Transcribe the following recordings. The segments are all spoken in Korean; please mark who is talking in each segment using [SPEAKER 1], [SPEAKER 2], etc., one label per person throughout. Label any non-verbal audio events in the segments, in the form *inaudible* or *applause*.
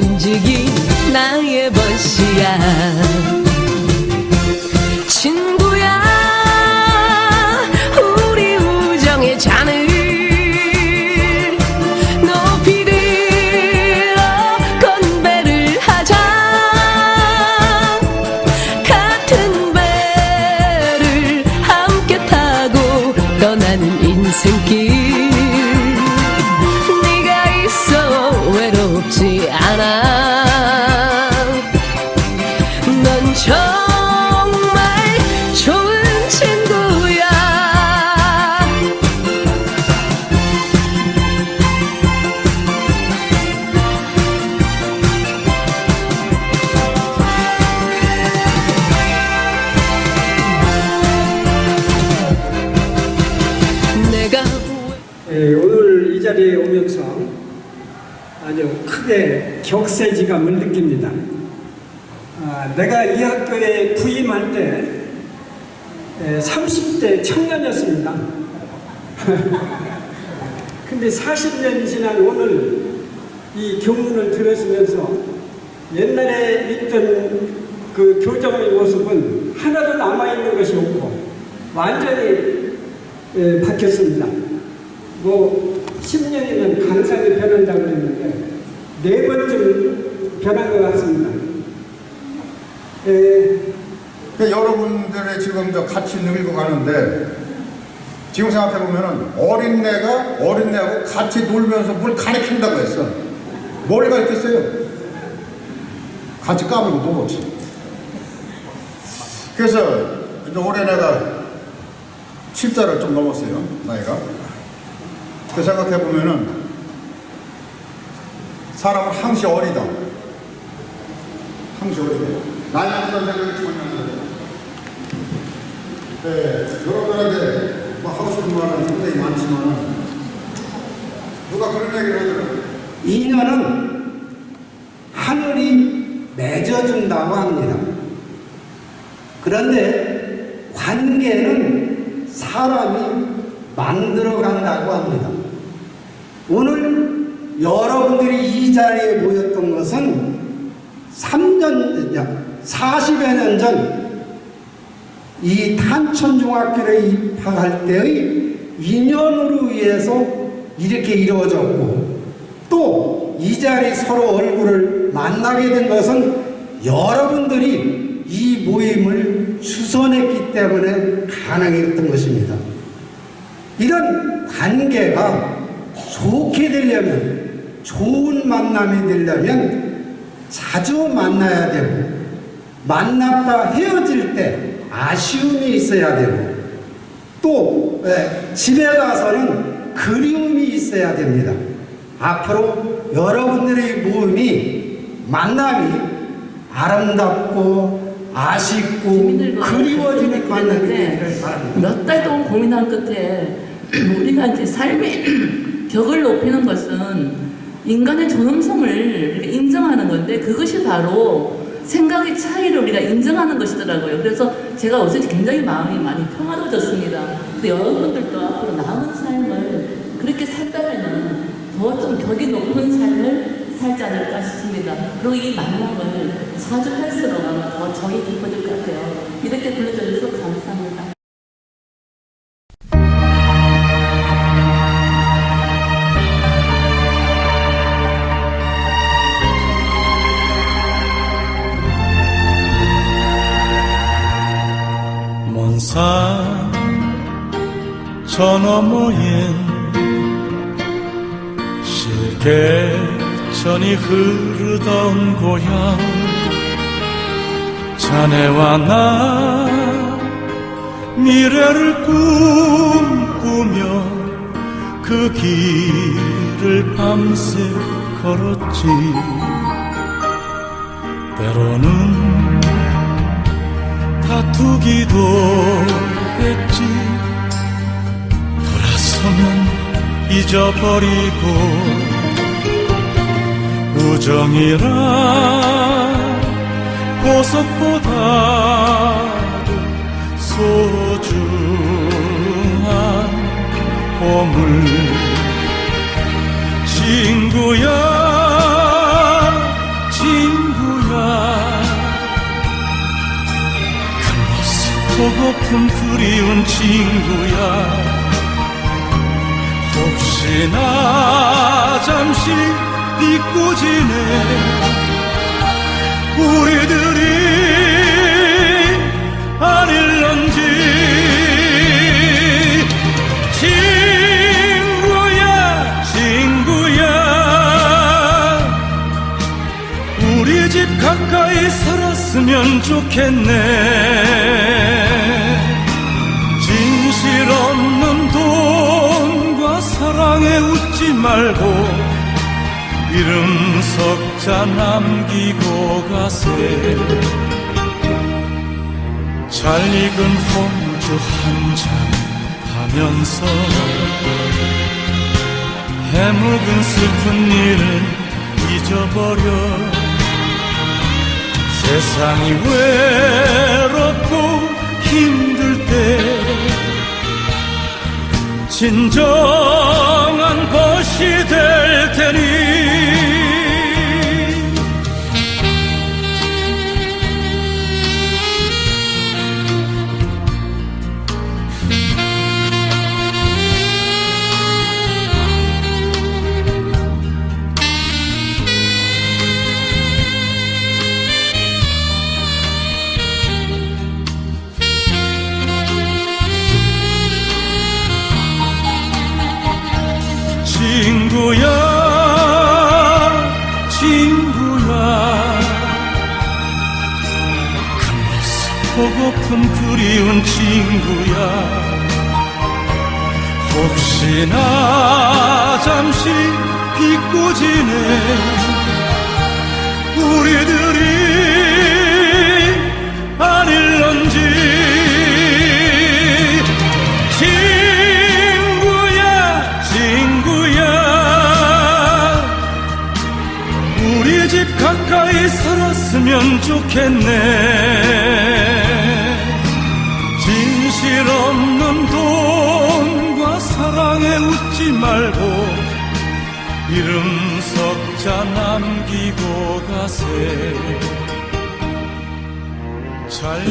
[SPEAKER 1] 만지기 나의 벗이야
[SPEAKER 2] 격세지감을 느낍니다. 아, 내가 이 학교에 부임할 때 예, 30대 청년이었습니다. *laughs* 근데 40년 지난 오늘 이 교문을 들으시면서 옛날에 있던 그 교정의 모습은 하나도 남아있는 것이 없고 완전히 예, 바뀌었습니다. 뭐 10년이면 강산이 변한다고 그랬는데 네 번쯤 변한 것 같습니다. 예,
[SPEAKER 3] 근데 여러분들의 지금 저 같이 늙어가는데 지금 생각해 보면은 어린애가 어린애하고 같이 놀면서 뭘 가르친다고 했어. 뭘 가르쳤어요? 같이 까불고 놀았지. 그래서 이제 올해 내가 7자를 좀 넘었어요 나이가. 그 생각해 보면은 사람은 항시 어리다. 항시 어리다. 나이 한다는 생각이 전혀 안 들어요. 네, 여러분들한테 뭐 하고 싶은 말은 굉장히 많지만 누가 그런 얘기를 하더라고요.
[SPEAKER 4] 인연은 하늘이 맺어준다고 합니다. 그런데 관계는 사람이 만들어간다고 합니다. 오늘 여러분들이 이 자리에 모였던 것은 3년, 40여 년 전 이 탄천중학교에 입학할 때의 인연으로 의해서 이렇게 이루어졌고 또 이 자리 서로 얼굴을 만나게 된 것은 여러분들이 이 모임을 주선했기 때문에 가능했던 것입니다. 이런 관계가 좋게 되려면 좋은 만남이 되려면 자주 만나야 되고 만났다 헤어질 때 아쉬움이 있어야 되고 또 예, 집에 가서는 그리움이 있어야 됩니다. 앞으로 여러분들의 모임이 만남이 아름답고 아쉽고 그리워지는 만남이
[SPEAKER 5] 있는데
[SPEAKER 4] 되기를 바랍니다.
[SPEAKER 5] 몇 달 동안 고민한 끝에 우리가 이제 삶의 *clears throat* 격을 높이는 것은 인간의 존엄성을 인정하는 건데 그것이 바로 생각의 차이를 우리가 인정하는 것이더라고요. 그래서 제가 어제 굉장히 마음이 많이 평화로워졌습니다. 근데 여러분들도 앞으로 남은 삶을 그렇게 살다면은 더좀 격이 높은 삶을 살지 않을까 싶습니다. 그리고 이 만남을 자주 할수록 아마 더 정이 깊어질 것 같아요. 이렇게 불러주셔서 감사합니다.
[SPEAKER 6] 저 너머엔 실개천이 흐르던 고향. 자네와 나 미래를 꿈꾸며 그 길을 밤새 걸었지. 때로는 다투기도 했지 서면 잊어버리고 우정이라 보석보다도 소중한 보물. 친구야 친구야. 그 모습 보고픈 그리운 친구야. 혹시나 잠시 잊고 지내 우리들이 아닐런지 친구야 친구야. 우리 집 가까이 살았으면 좋겠네 사랑에 웃지 말고 이름 석자 남기고 가세. 잘 익은 호주 한 잔 하면서 해묵은 슬픈 일은 잊어버려. 세상이 외롭고 힘 진정한 것이 될 테니 그리운 친구야. 혹시나 잠시 잊고 지내 우리들이 아닐런지 친구야 친구야. 우리 집 가까이 살았으면 좋겠네 사랑에 웃지 말고 이름 석자 남기고 가세. 잘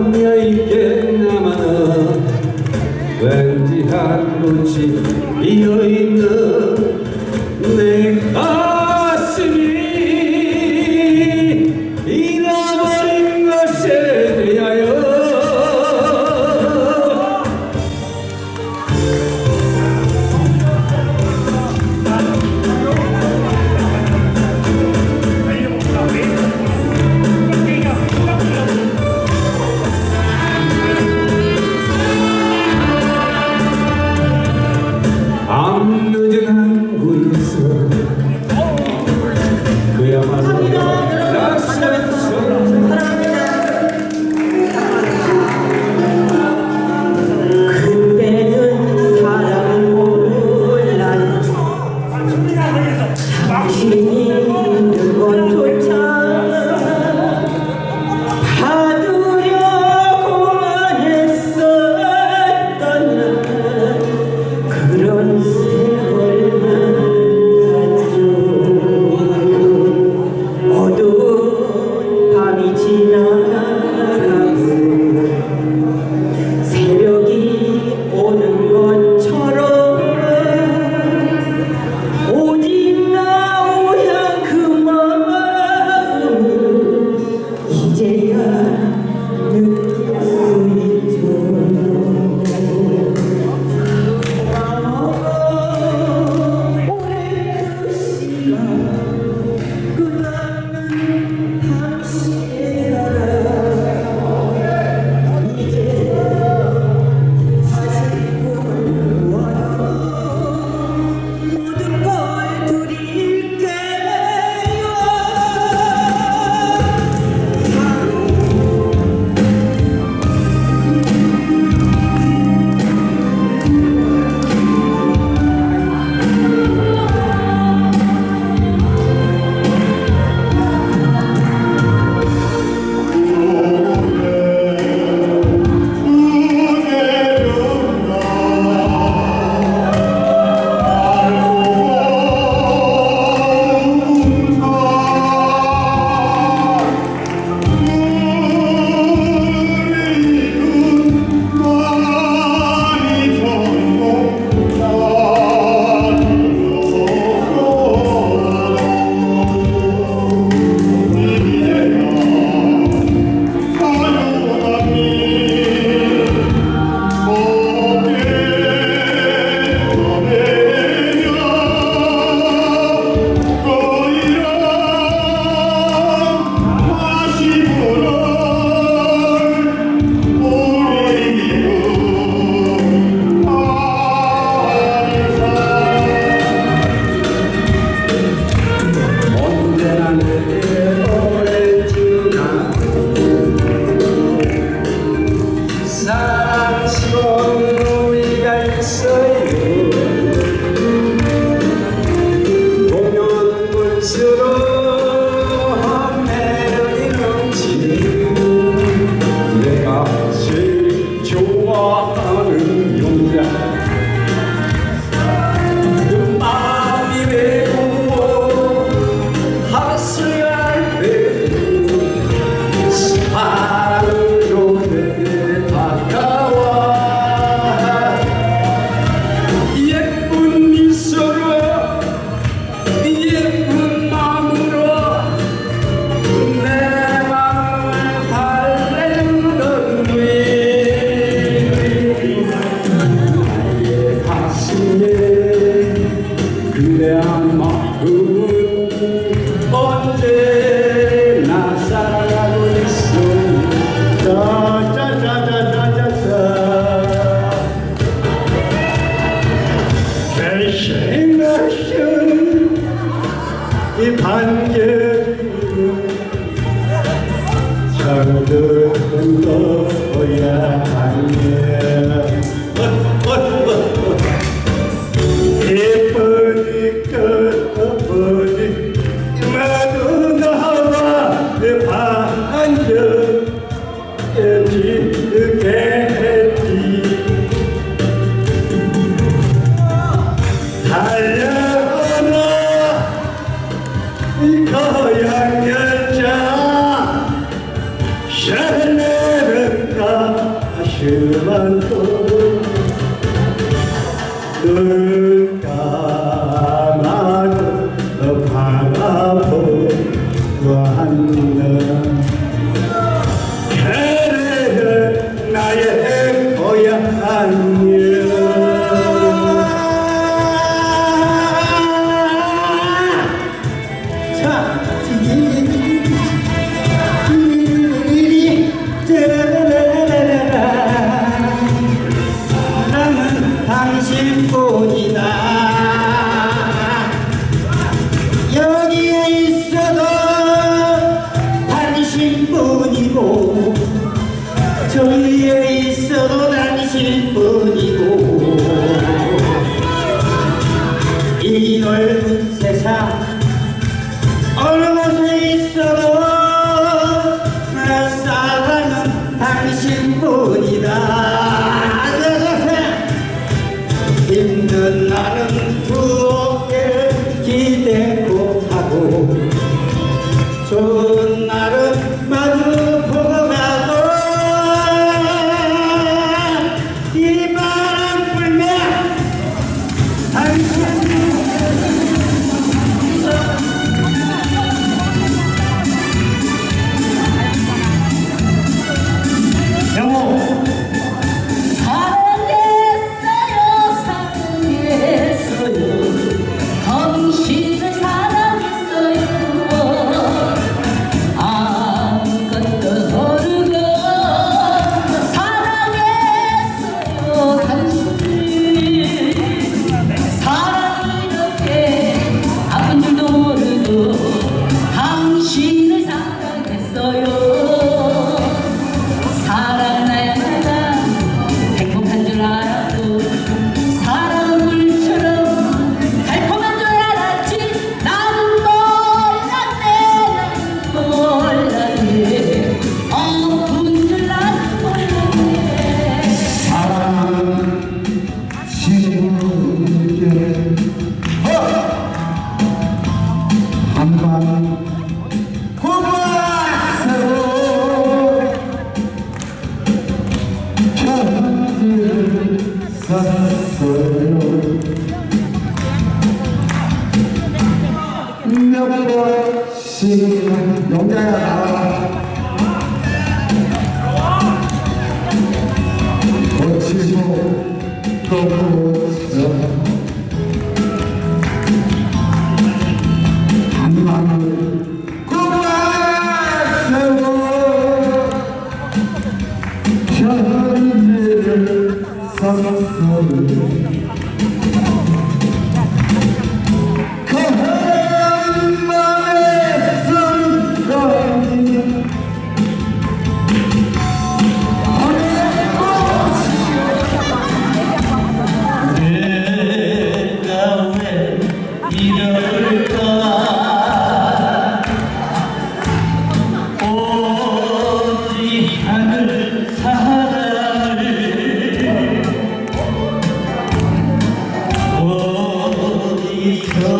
[SPEAKER 7] 남겨 있겠나마나 왠지 한 곳이 비어있는
[SPEAKER 8] 가시만도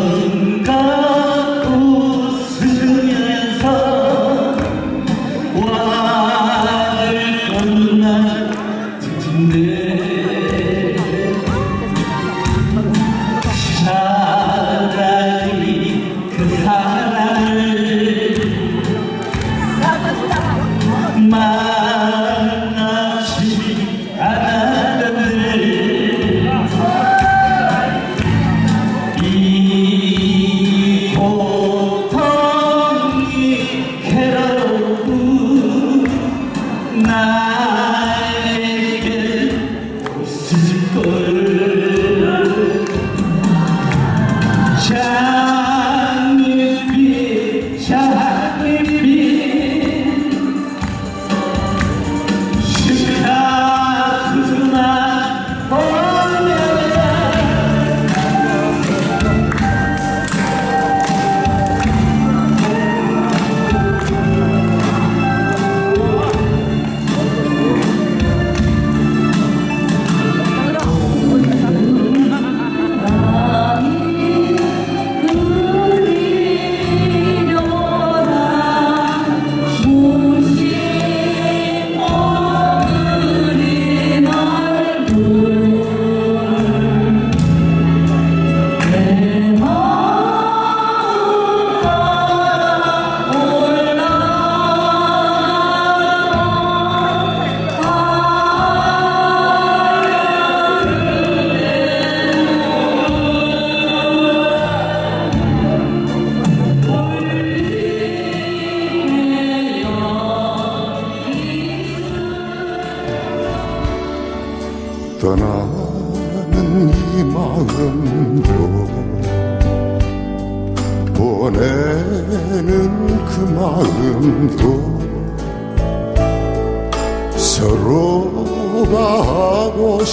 [SPEAKER 8] 어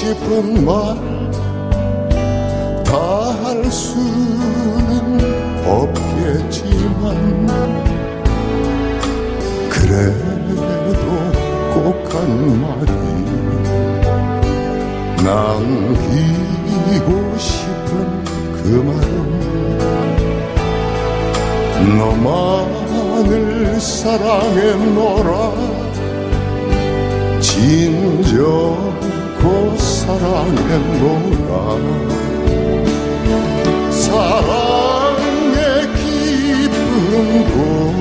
[SPEAKER 9] 싶은 말 다 할 수는 없겠지만 그래도 꼭 한마디 남기고 싶은 그 말은 너만을 사랑했노라 진정 고 사랑했노라 사랑의 기쁨 곳